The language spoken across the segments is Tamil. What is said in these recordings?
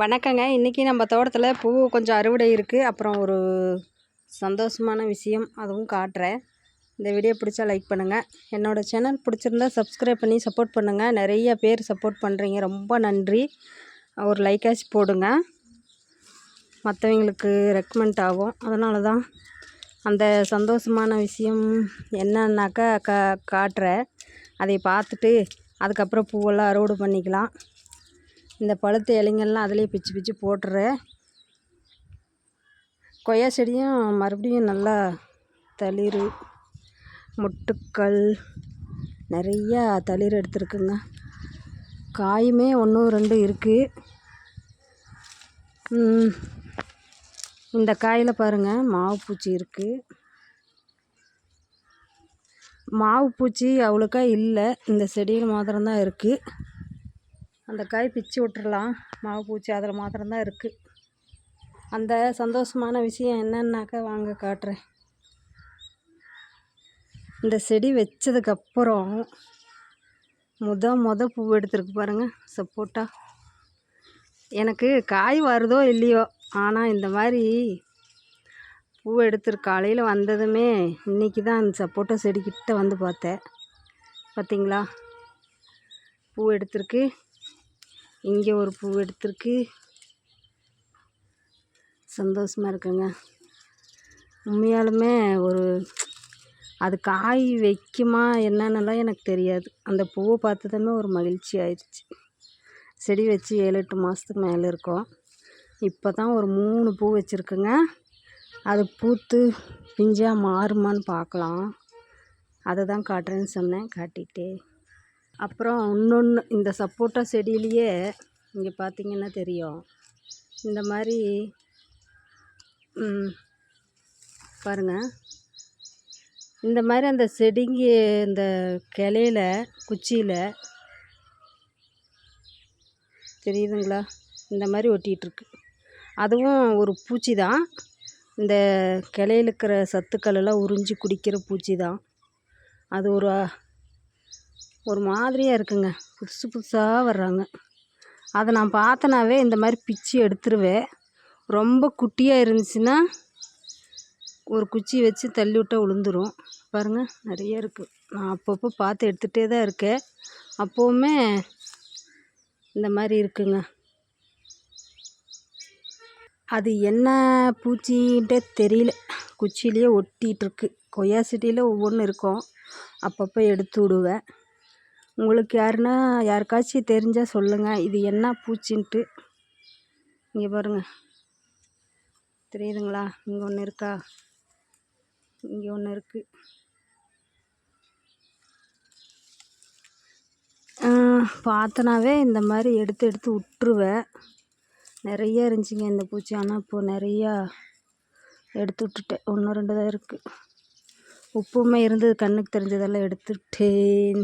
வணக்கங்க. இன்றைக்கி நம்ம தோட்டத்தில் பூ கொஞ்சம் அறுவடை இருக்குது அப்புறம் ஒரு சந்தோஷமான விஷயம் அதுவும் காட்டுறேன். இந்த வீடியோ பிடிச்சா லைக் பண்ணுங்கள் என்னோடய சேனல் பிடிச்சிருந்தா சப்ஸ்கிரைப் பண்ணி சப்போர்ட் பண்ணுங்கள் நிறைய பேர் சப்போர்ட் பண்ணுறீங்க ரொம்ப நன்றி. ஒரு லைக்காச்சு போடுங்க. மற்றவங்களுக்கு ரெக்கமெண்ட் ஆகும். அதனால தான் அந்த சந்தோஷமான விஷயம் என்னன்னாக்கா கா காட்டுறேன். அதை பார்த்துட்டு அதுக்கப்புறம் பூவெல்லாம் அறுவடை பண்ணிக்கலாம். இந்த பழுத்த இலைங்கள்லாம் அதிலே பிச்சு பிச்சு போட்டுறேன். கொய்யா செடியும் மறுபடியும் நல்லா தளிர். முட்டுக்கள் நிறையா தளிர் எடுத்துருக்குங்க. காயுமே ஒன்று ரெண்டு இருக்குது இந்த காயில் பாருங்கள் மாவு பூச்சி இருக்குது மாவு பூச்சி அவ்வளோக்கா இல்லை. இந்த செடியில் மாத்திரம்தான் இருக்குது அந்த காய் பிச்சு விட்டுறலாம். மாவு பூச்சி அதில் மாத்திரம்தான் இருக்குது அந்த சந்தோஷமான விஷயம் என்னன்னாக்கா வாங்க காட்டுறேன். இந்த செடி வச்சதுக்கப்புறம் முத முத பூ எடுத்துருக்கு பாருங்கள் சப்போட்டா. எனக்கு காய் வருதோ இல்லையோ ஆனால் இந்த மாதிரி பூ எடுத்துருக்கு காலையில் வந்ததுமே இன்றைக்கி தான் அந்த சப்போட்டா செடிக்கிட்ட வந்து பார்த்தேன். பார்த்தீங்களா பூ எடுத்துருக்கு. இங்கே ஒரு பூ எடுத்திருக்கு. சந்தோஷமாக இருக்குங்க. உண்மையாலுமே ஒரு அது காய் வைக்குமா என்னென்னலாம் எனக்கு தெரியாது. அந்த பூவை பார்த்ததுமே ஒரு மகிழ்ச்சி ஆயிடுச்சு. செடி வச்சு ஏழு எட்டு மாதத்துக்கு மேலே இருக்கும். இப்போ தான் ஒரு மூணு பூ வச்சுருக்குங்க. அது பூத்து பிஞ்சாக மாறுமான்னு பார்க்கலாம். அதை தான் காட்டுறேன்னு சொன்னேன். காட்டிகிட்டே அப்புறம் இன்னொன்று இந்த சப்போட்டா செடியிலையே இங்கே பார்த்தீங்கன்னா தெரியும். இந்த மாதிரி பாருங்கள் இந்த மாதிரி அந்த செடிங்க இந்த கிளையில குச்சியில் தெரியுதுங்களா? இந்த மாதிரி ஒட்டிகிட்ருக்கு. அதுவும் ஒரு பூச்சி தான் இந்த கிளையில இருக்கிற சத்துக்களெல்லாம் உறிஞ்சி குடிக்கிற பூச்சி தான் அது ஒரு ஒரு மாதிரியாக இருக்குங்க. புதுசு புதுசாக வர்றாங்க. அதை நான் பார்த்தனாவே இந்த மாதிரி பிச்சு எடுத்துருவேன். ரொம்ப குட்டியாக இருந்துச்சுன்னா ஒரு குச்சி வச்சு தள்ளி விட்டால் விழுந்துரும் பாருங்கள் நிறைய இருக்குது நான் அப்பப்போ பார்த்து எடுத்துகிட்டே தான் இருக்கேன். அப்போவுமே இந்த மாதிரி இருக்குங்க. அது என்ன பூச்சின்ட்டே தெரியல. குச்சியிலேயே ஒட்டிகிட்ருக்கு கொய்யா செடியில் ஒவ்வொன்றும் இருக்கும். அப்பப்போ எடுத்து விடுவேன். உங்களுக்கு யாருன்னா யாருக்காச்சும் தெரிஞ்சால் சொல்லுங்கள் இது என்ன பூச்சின்ட்டு. இங்கே பாருங்கள் தெரியுதுங்களா? இங்கே ஒன்று இருக்கா? இங்கே ஒன்று இருக்குது பார்த்தனாவே இந்த மாதிரி எடுத்து எடுத்து விட்ருவேன் நிறைய இருந்துச்சுங்க இந்த பூச்சி. ஆனால் இப்போது நிறையா எடுத்து விட்டுட்டேன் ஒன்று ரெண்டு தான் இருக்குது உப்புமே இருந்தது. கண்ணுக்கு தெரிஞ்சதெல்லாம் எடுத்துட்டேன்.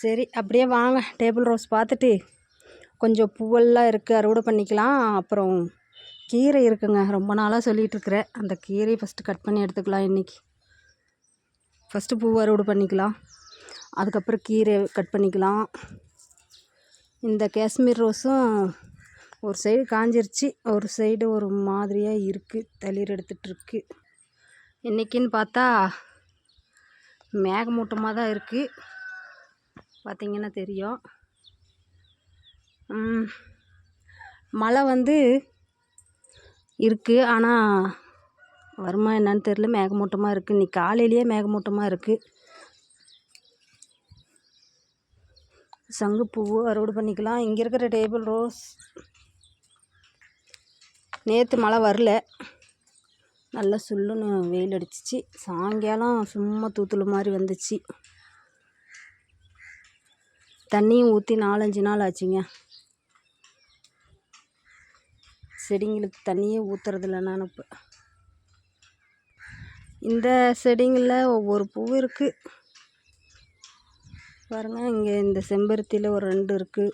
சரி அப்படியே வாங்க. டேபிள் ரோஸ் பார்த்துட்டு கொஞ்சம் பூவெல்லாம் இருக்குது அறுவடை பண்ணிக்கலாம். அப்புறம் கீரை இருக்குங்க. ரொம்ப நாளாக சொல்லிகிட்ருக்குறேன் அந்த கீரையை ஃபஸ்ட்டு கட் பண்ணி எடுத்துக்கலாம் இன்றைக்கி ஃபஸ்ட்டு பூ அறுவடை பண்ணிக்கலாம். அதுக்கப்புறம் கீரை கட் பண்ணிக்கலாம். இந்த காஷ்மீர் ரோஸும் ஒரு சைடு காஞ்சிருச்சு. ஒரு சைடு ஒரு மாதிரியாக இருக்குது தளிர் எடுத்துகிட்ருக்கு இன்றைக்கின்னு பார்த்தா மேகமூட்டமாக தான் இருக்குது பார்த்திங்கன்னா தெரியும். மழை வந்து இருக்குது ஆனால் வருமா என்னன்னு தெரில மேகமூட்டமாக இருக்குது இன்றைக்கி காலையிலேயே மேகமூட்டமாக இருக்குது சங்குப்பூ அறுவடை பண்ணிக்கலாம். இங்கே இருக்கிற டேபிள் ரோஸ். நேற்று மழை வரல. நல்லா சுல்லுன்னு வெயில் அடிச்சிச்சு. சாயங்காலம் சும்மா தூத்துல மாதிரி வந்துச்சு. தண்ணியும் ஊற்றி நாலஞ்சு நாள் ஆச்சுங்க. செடிங்களுக்கு தண்ணியே ஊற்றுறதில்ல நான் இப்போ. இந்த செடிங்களில் ஒவ்வொரு பூ இருக்குது பாருங்கள் இங்கே இந்த செம்பருத்தியில் ஒரு ரெண்டு இருக்குது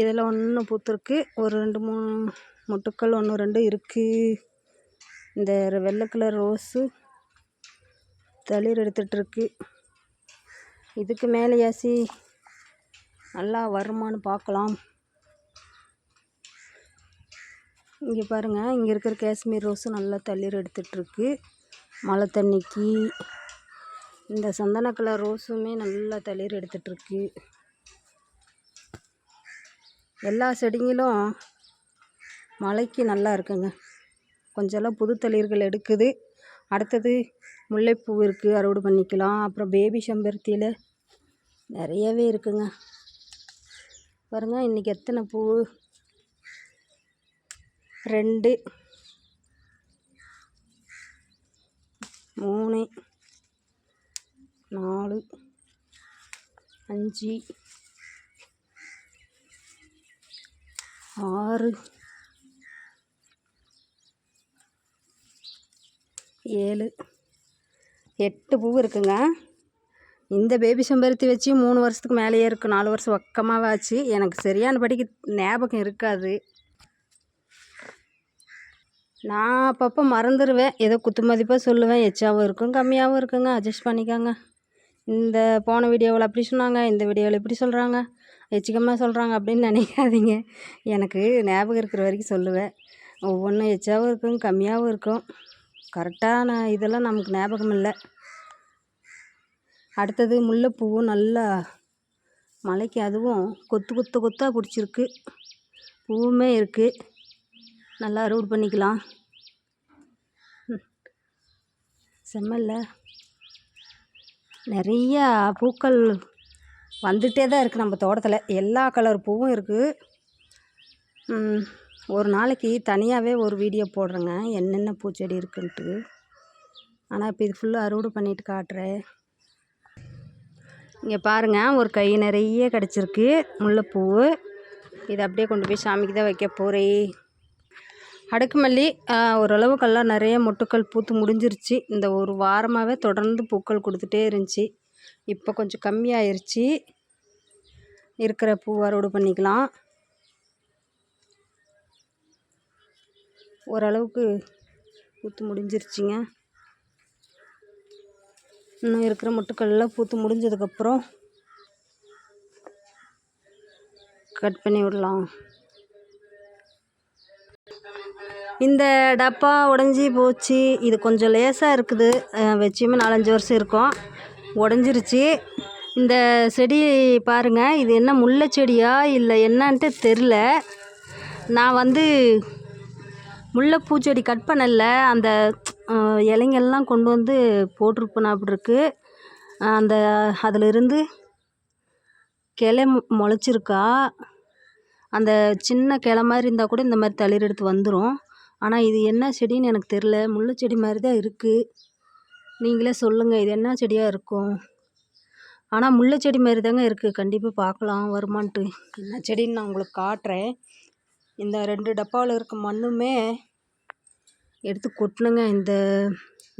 இதில் ஒன்று பூத்துருக்கு ஒரு ரெண்டு மூணு மொட்டுக்கள் ஒன்று ரெண்டு இருக்குது இந்த வெள்ளை கலர் ரோஸு தளிர் எடுத்துகிட்ருக்கு. இதுக்கு மேலேயாசி நல்லா வருமான்னு பார்க்கலாம். இங்கே பாருங்கள் இங்கே இருக்கிற காஷ்மீர் ரோஸும் நல்லா தளிர் எடுத்துகிட்ருக்கு. மழை தண்ணிக்கு இந்த சந்தன கலர் ரோஸுமே நல்லா தளிர் எடுத்துகிட்ருக்கு. எல்லா செடிங்களும் மழைக்கு நல்லா இருக்குங்க. கொஞ்சம்லாம் புது தளிர்கள் எடுக்குது. அடுத்தது முல்லைப்பூ இருக்குது அறுவடை பண்ணிக்கலாம். அப்புறம் பேபி செம்பருத்தியில் நிறையவே இருக்குங்க. பாருங்கள் இன்றைக்கி எத்தனை பூ? ரெண்டு மூணு நாலு அஞ்சு ஆறு ஏழு. எட்டு பூ இருக்குங்க. இந்த பேபி செம்பருத்தி வச்சு மூணு வருஷத்துக்கு மேலேயே இருக்குது நாலு வருஷம் பக்கமாக ஆச்சு எனக்கு சரியான படிக்கு ஞாபகம் இருக்காது. நான் அப்பப்போ மறந்துடுவேன் ஏதோ குத்து மதிப்பாக சொல்லுவேன். எச்சாவும் இருக்கும் கம்மியாகவும் இருக்குங்க. அட்ஜஸ்ட் பண்ணிக்கோங்க. இந்த போன வீடியோவில் அப்படி சொன்னாங்க. இந்த வீடியோவில் இப்படி சொல்கிறாங்க எச்சிக்கமாக சொல்கிறாங்க அப்படின்னு நினைக்காதீங்க. எனக்கு ஞாபகம் இருக்கிற வரைக்கும் சொல்லுவேன். ஒவ்வொன்றும் எச்சாவும் இருக்கும் கம்மியாகவும் இருக்கும். கரெக்டான இதெல்லாம் நமக்கு ஞாபகம் இல்லை. அடுத்தது முல்லைப்பூவும் நல்லா மலைக்கு அதுவும் கொத்து கொத்து கொத்தாக பிடிச்சிருக்கு. பூவுமே இருக்குது நல்லா அறுவடை பண்ணிக்கலாம். செம்மல்ல நிறையா பூக்கள் வந்துகிட்டே தான் இருக்குது நம்ம தோட்டத்தில். எல்லா கலர் பூவும் இருக்குது ஒரு நாளைக்கு தனியாகவே ஒரு வீடியோ போடுறேங்க. என்னென்ன பூச்செடி இருக்குன்ட்டு. ஆனால் இப்போ இது ஃபுல்லாக அறுவடை பண்ணிட்டு காட்டுறேன். இங்கே பாருங்கள் ஒரு கை நிறைய கிடச்சிருக்கு. முல்லைப்பூ இதை அப்படியே கொண்டு போய் சாமிக்கு தான் வைக்க போகிறேன் அடுக்குமல்லி ஓரளவுக்கெல்லாம் நிறைய மொட்டுக்கள் பூத்து முடிஞ்சிருச்சு. இந்த ஒரு வாரமாகவே தொடர்ந்து பூக்கள் கொடுத்துட்டே இருந்துச்சு. இப்போ கொஞ்சம் கம்மியாயிருச்சு. இருக்கிற பூ அறுவடை பண்ணிக்கலாம். ஓரளவுக்கு பூத்து முடிஞ்சிருச்சுங்க. இன்னும் இருக்கிற மொட்டுக்கள்லாம் பூத்து முடிஞ்சதுக்கப்புறம் கட் பண்ணி விடலாம். இந்த டப்பா உடஞ்சி போச்சு. இது கொஞ்சம் லேசாக இருக்குது. வச்சுமே நாலஞ்சு வருஷம் இருக்கும். உடஞ்சிருச்சு. இந்த செடி பாருங்கள் இது என்ன முல்லை செடியா இல்லை என்னன்ட்டு தெரில நான் வந்து முல்லைப்பூ செடி கட் பண்ணல. அந்த இலைங்கெல்லாம் கொண்டு வந்து போட்டிருப்பேனாப்படி இருக்குது அந்த அதிலிருந்து கிளை முளைச்சிருக்கா. அந்த சின்ன கிளை மாதிரி இருந்தால் கூட இந்த மாதிரி தளிர் எடுத்து வந்துடும் ஆனால் இது என்ன செடின்னு எனக்கு தெரில முல்லை செடி மாதிரி தான் இருக்குது நீங்களே சொல்லுங்கள் இது என்ன செடியாக இருக்கும்? ஆனால் முல்லை செடி மாதிரி தாங்க இருக்குது கண்டிப்பாக பார்க்கலாம் வருமான்ட்டு. என்ன செடின்னு நான் உங்களுக்கு காட்டுறேன். இந்த ரெண்டு டப்பாவில் இருக்க மண்ணுமே எடுத்து கொட்டினுங்க. இந்த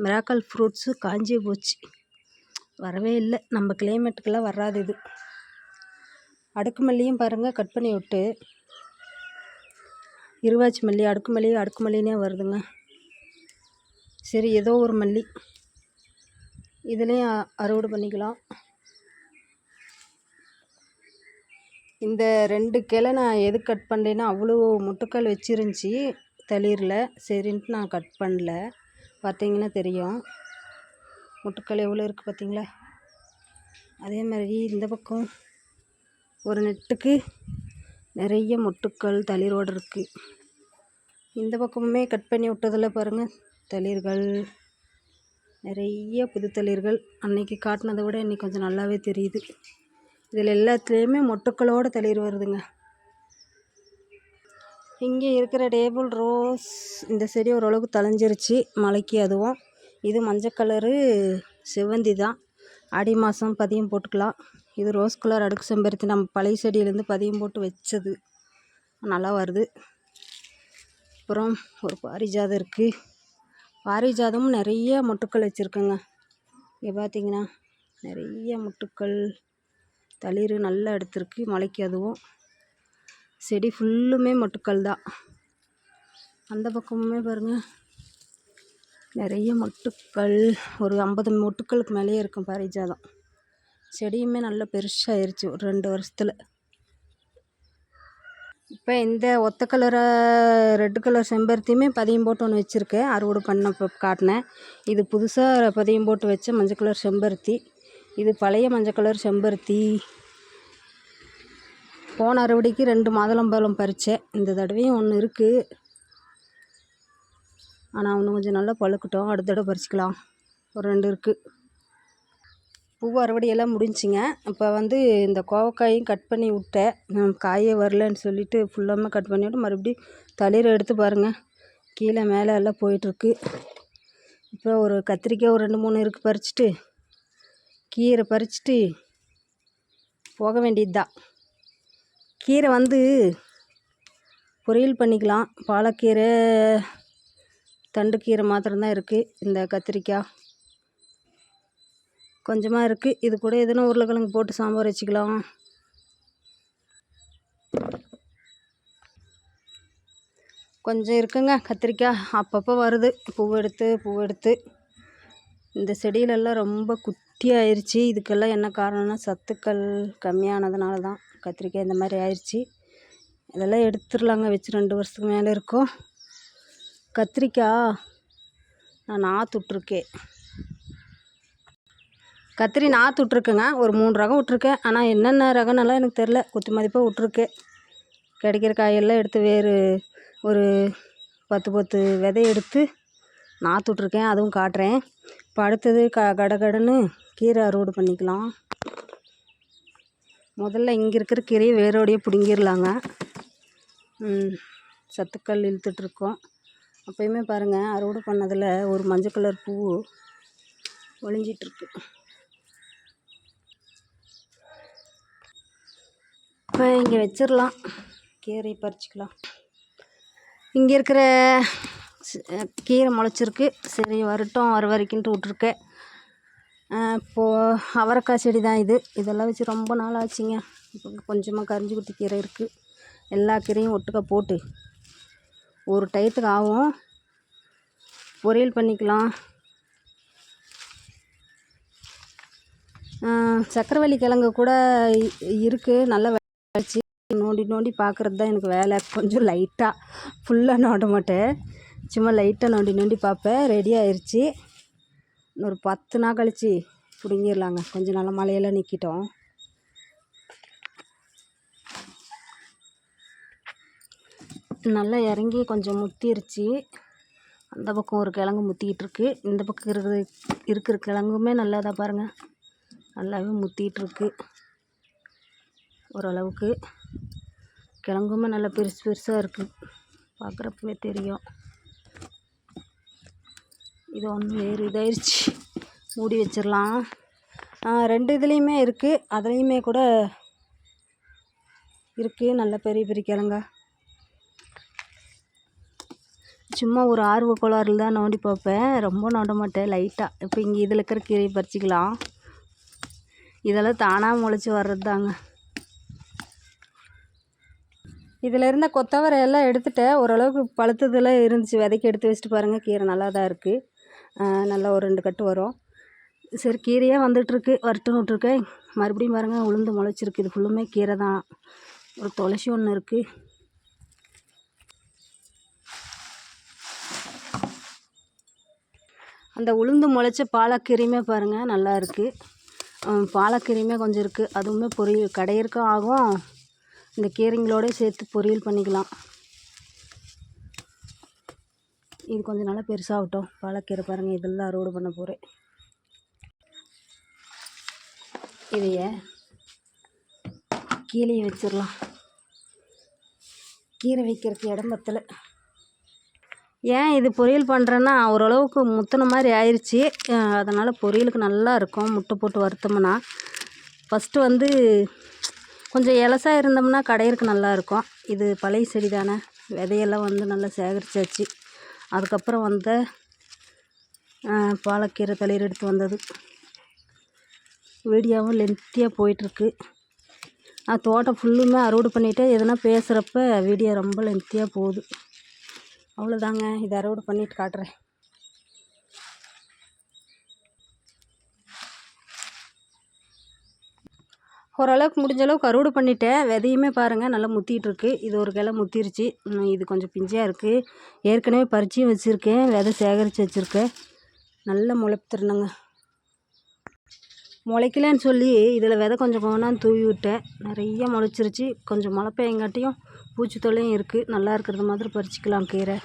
மிராக்கல் ஃப்ரூட்ஸு காஞ்சி போச்சு. வரவே இல்லை. நம்ம கிளைமேட்டுக்கெல்லாம் வராது இது. அடுக்கு மல்லியும் பாருங்கள் கட் பண்ணி விட்டு. இருவாச்சி மல்லி அடுக்கு மல்லி அடுக்கு மல்லினே வருதுங்க. சரி ஏதோ ஒரு மல்லி. இதுலேயும் அறுவடை பண்ணிக்கலாம். இந்த ரெண்டு கிளை நான் எது கட் பண்ணுறேன்னா அவ்வளோ முட்டுக்கால் வச்சிருந்துச்சி தளிரில். சரின்ட்டு நான் கட் பண்ணல. பார்த்தீங்கன்னா தெரியும். முட்டுக்கள் எவ்வளோ இருக்குது பார்த்தீங்களா? அதே மாதிரி இந்த பக்கம் ஒரு நெட்டுக்கு நிறைய மொட்டுக்கள் தளிரோடு இருக்குது இந்த பக்கமுமே கட் பண்ணி விட்டதில் பாருங்கள் தளிர்கள். நிறைய புது தளிர்கள். அன்னைக்கு காட்டினதை விட இன்றைக்கி கொஞ்சம் நல்லாவே தெரியுது. இதில் எல்லாத்துலேயுமே மொட்டுக்களோட தளிர் வருதுங்க. இங்கே இருக்கிற டேபிள் ரோஸ் இந்த செடி ஓரளவுக்கு தளைஞ்சிருச்சு மழைக்கு அதுவும். இது மஞ்சள் கலரு செவ்வந்தி தான். ஆடி மாதம் பதியம் போட்டுக்கலாம். இது ரோஸ் கலர் அடுக்கு செம்பருத்தி. நம்ம பழைய செடியிலேருந்து பதியம் போட்டு வச்சது. நல்லா வருது. அப்புறம் ஒரு பாரிஜாதம் இருக்குது பாரிஜாதமும் நிறைய மொட்டுக்கள் வச்சுருக்கேங்க. இங்கே பார்த்தீங்கன்னா நிறைய மொட்டுக்கள். தளிர் நல்லா எடுத்திருக்கு மழைக்கு அதுவும். செடி ஃபுல்லுமே மொட்டுக்கள் தான். அந்த பக்கமுமே பாருங்கள் நிறைய மொட்டுக்கள் ஒரு ஐம்பது மொட்டுக்களுக்கு மேலேயே இருக்கும் பாரிஜாதம். செடியுமே நல்லா பெருசாகிருச்சு ஒரு ரெண்டு வருஷத்தில். இப்போ இந்த ஒத்த கலரை ரெட்டு கலர் செம்பருத்தியுமே பதியம் போட்டு ஒன்று வச்சுருக்கேன். அறுவடை பண்ணப்போ காட்டினேன். இது புதுசாக பதியம் போட்டு வச்ச மஞ்சள் கலர் செம்பருத்தி. இது பழைய மஞ்சள் கலர் செம்பருத்தி. போன அறுவடைக்கு ரெண்டு மாதுளம்பழம் பறித்தேன் இந்த தடவையும் ஒன்று இருக்குது ஆனால் இன்னும் கொஞ்சம் நல்லா பழுக்கட்டும். அடுத்த தடவை பறிச்சுக்கலாம். ஒரு ரெண்டு இருக்குது பூ அறுவடையெல்லாம் முடிஞ்சுங்க. இப்போ வந்து இந்த கோவக்காயும் கட் பண்ணி விட்டேன். காயே வரலன்னு சொல்லிட்டு ஃபுல்லாமே கட் பண்ணிவிட்டு மறுபடியும் தளிரை எடுத்து பாருங்கள் கீழே மேலே எல்லாம் போயிட்டுருக்கு இப்போ ஒரு கத்திரிக்காய் ஒரு ரெண்டு மூணு இருக்குது பறிச்சுட்டு கீரை பறிச்சுட்டு போக வேண்டியது தான் கீரை வந்து பொரியல் பண்ணிக்கலாம். பாலக்கீரை தண்டுக்கீரை மாத்திரம்தான் இருக்குது இந்த கத்திரிக்காய் கொஞ்சமாக இருக்குது இது கூட எதுனா உருளைக்கிழங்கு போட்டு சாம்பார் வச்சுக்கலாம். கொஞ்சம் இருக்குங்க கத்திரிக்காய். அப்பப்போ வருது. பூ எடுத்து பூவெடுத்து இந்த செடியிலெல்லாம் ரொம்ப குட்டி ஆயிடுச்சு இதுக்கெல்லாம் என்ன காரணம்னா சத்துக்கள் கம்மியானதுனால தான் கத்திரிக்காய் இந்த மாதிரி ஆயிடுச்சு இதெல்லாம் எடுத்துடலாங்க வச்சு ரெண்டு வருஷத்துக்கு மேலே இருக்கும். கத்திரிக்காய் நான் நாற்று விட்ருக்கேன் கத்திரி நாற்று விட்ருக்கேங்க ஒரு மூணு ரகம் விட்ருக்கேன். ஆனால் என்னென்ன ரகம்னெல்லாம் எனக்கு தெரில. குத்து மதிப்பாக விட்ருக்கேன். கிடைக்கிற காயெல்லாம் எடுத்து வேறு ஒரு பத்து பத்து விதை எடுத்து நாற்று விட்ருக்கேன் அதுவும் காட்டுறேன். இப்போ அடுத்தது க கடகடன்னு கீரை அறுவடை பண்ணிக்கலாம். முதல்ல இங்கே இருக்கிற கீரையை வேரோடையே பிடுங்கிடலாங்க சத்துக்கள் இழுத்துட்ருக்கோம் அப்போயுமே பாருங்கள் அறுவடை பண்ணதில் ஒரு மஞ்சள் கலர் பூ ஒளிஞ்சிட்ருக்கு இப்போ இங்கே வச்சிடலாம் கீரை பறிச்சிக்கலாம். இங்கே இருக்கிற கீரை முளைச்சிருக்கு. சரி வரட்டும் வர வரைக்குன்ட்டு விட்ருக்கேன் இப்போது அவரைக்காய் செடி தான் இது. இதெல்லாம் வச்சு ரொம்ப நாள் ஆச்சுங்க. இப்போ கொஞ்சமாக கரிஞ்சி குத்தி கீரை இருக்குது எல்லா கீரையும் ஒட்டுக்க போட்டு ஒரு டயத்துக்கு ஆகும். பொரியல் பண்ணிக்கலாம். சக்கரவள்ளி கிழங்கு கூட இருக்குது நல்ல வச்சு நோண்டி நோண்டி பார்க்குறது தான் எனக்கு வேலை. கொஞ்சம் லைட்டாக ஃபுல்லாக நோட மாட்டேன். சும்மா லைட்டாக நோண்டி நோண்டி பார்ப்பேன். ரெடி ஆயிடுச்சு இன்னொரு பத்து நாள் கழித்து பிடுங்கிடலாங்க கொஞ்சம் நல்லா மழையெல்லாம் நிற்கிட்டோம் நல்லா இறங்கி கொஞ்சம் முத்திருச்சு. அந்த பக்கம் ஒரு கிழங்கு முற்றிக்கிட்டு இருக்கு. இந்த பக்கம் இருக்கிற இருக்கிற கிழங்குமே நல்லதாக பாருங்கள் நல்லாவே முற்றிக்கிட்டு இருக்கு. ஓரளவுக்கு கிழங்குமே நல்லா பெருசு பெருசாக இருக்குது பார்க்குறப்பவே தெரியும். இது ஒன்று வேறு இதாயிருச்சு மூடி வச்சிடலாம் ரெண்டு இதுலேயுமே இருக்குது அதுலேயுமே கூட இருக்குது நல்ல பெரிய பெரிய கிழங்கா. சும்மா ஒரு ஆர்வ கோளாறில் தான் நோண்டி பார்ப்பேன். ரொம்ப நோண்ட மாட்டேன். லைட்டாக இப்போ இங்கே இதில் இருக்கிற கீரையை பறிச்சிக்கலாம். இதெல்லாம் தானாக முளைச்சி வர்றது தாங்க இதில் இருந்த கொத்தவரை எல்லாம் எடுத்துட்டேன். ஓரளவுக்கு பழுத்ததெல்லாம் இருந்துச்சு. விதைக்கு எடுத்து வச்சுட்டு பாருங்கள் கீரை நல்லா தான் இருக்குது நல்லா ஒரு ரெண்டு கட்டு வரும். சரி கீரையாக வந்துட்டுருக்கு வரட்டுன்னு விட்ருக்கேன் மறுபடியும் பாருங்கள் உளுந்து முளைச்சிருக்கு. இது ஃபுல்லுமே கீரை தான். ஒரு துளசி ஒன்று இருக்குது அந்த உளுந்து முளைச்ச பாலக்கீரையுமே பாருங்கள் நல்லா இருக்குது பாலக்கீரையுமே கொஞ்சம் இருக்குது அதுவுமே பொரியல் கடையிறக்கும் ஆகும். இந்த கீரைங்களோடய சேர்த்து பொரியல் பண்ணிக்கலாம். இது கொஞ்சம் நல்லா பெருசாகட்டும். பாலக்கீரை பாருங்கள் இதெல்லாம் அறுவடை பண்ண போகிறேன் இதைய கீழே வச்சிடலாம். கீரை வைக்கிறதுக்கு இடம் பத்தலை. ஏன் இது பொரியல் பண்ணுறேன்னா ஓரளவுக்கு முத்தின மாதிரி ஆயிடுச்சு அதனால் பொரியலுக்கு நல்லா இருக்கும். முட்டை போட்டு வறுத்தோம்னா. ஃபஸ்ட்டு வந்து கொஞ்சம் எலசாக இருந்தோம்னா கடையிறக்கு நல்லா இருக்கும். இது பழைய செடி தானே. விதையெல்லாம் வந்து நல்லா சேகரித்தாச்சு அதுக்கப்புறம் வந்த பாலக்கீரை தளிர் எடுத்து வந்தது. வீடியோவும் லென்த்தியாக போயிட்டுருக்கு. நான் தோட்டம் ஃபுல்லுமே அறுவடை பண்ணிவிட்டு எதனா பேசுகிறப்ப வீடியோ ரொம்ப லென்த்தியாக போகுது. அவ்வளோதாங்க இதை அறுவடை பண்ணிவிட்டு காட்டுறேன். ஓரளவுக்கு முடிஞ்ச அளவுக்கு அறுவடை பண்ணிட்டேன். விதையுமே பாருங்கள் நல்லா முத்திகிட்ருக்கு இது ஒரு கிளை முத்திருச்சு. இன்னும் இது கொஞ்சம் பிஞ்சாக இருக்குது ஏற்கனவே பறிச்சியும் வச்சுருக்கேன். விதை சேகரித்து வச்சுருக்கேன். நல்லா முளைப்புத்துருணுங்க முளைக்கலன்னு சொல்லி இதில் விதை கொஞ்சம் கொண்டாந்து தூவி விட்டேன். நிறைய முளைச்சிருச்சு. கொஞ்சம் மழை பெய்யங்காட்டியும் பூச்சி தொல்லையும் இருக்குது நல்லா இருக்கிறது மாதிரி பறிச்சுக்கலாம் கீரை.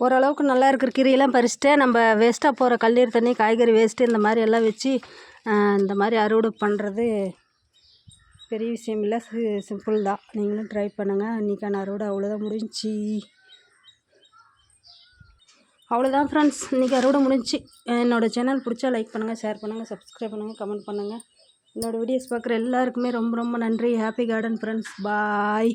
ஓரளவுக்கு நல்லா இருக்கிற கீரையெல்லாம் பறிச்சுட்டு நம்ம வேஸ்ட்டாக போகிற கல்லீர் தண்ணி காய்கறி வேஸ்ட்டு இந்த மாதிரி எல்லாம் வச்சு இந்த மாதிரி அறுவடை பண்ணுறது பெரிய விஷயம் இல்லை. சிம்பிள் தான். நீங்களும் ட்ரை பண்ணுங்கள் இன்றைக்கான அறுவடை அவ்வளோதான் முடிஞ்சுச்சு அவ்வளோதான் ஃப்ரெண்ட்ஸ் இன்றைக்கி அறுவடை முடிஞ்சுச்சு என்னோடய சேனல் பிடிச்சா லைக் பண்ணுங்கள் ஷேர் பண்ணுங்கள் சப்ஸ்கிரைப் பண்ணுங்கள் கமெண்ட் பண்ணுங்கள் என்னோடய வீடியோஸ் பார்க்குற எல்லாருக்குமே ரொம்ப ரொம்ப நன்றி. Happy garden friends bye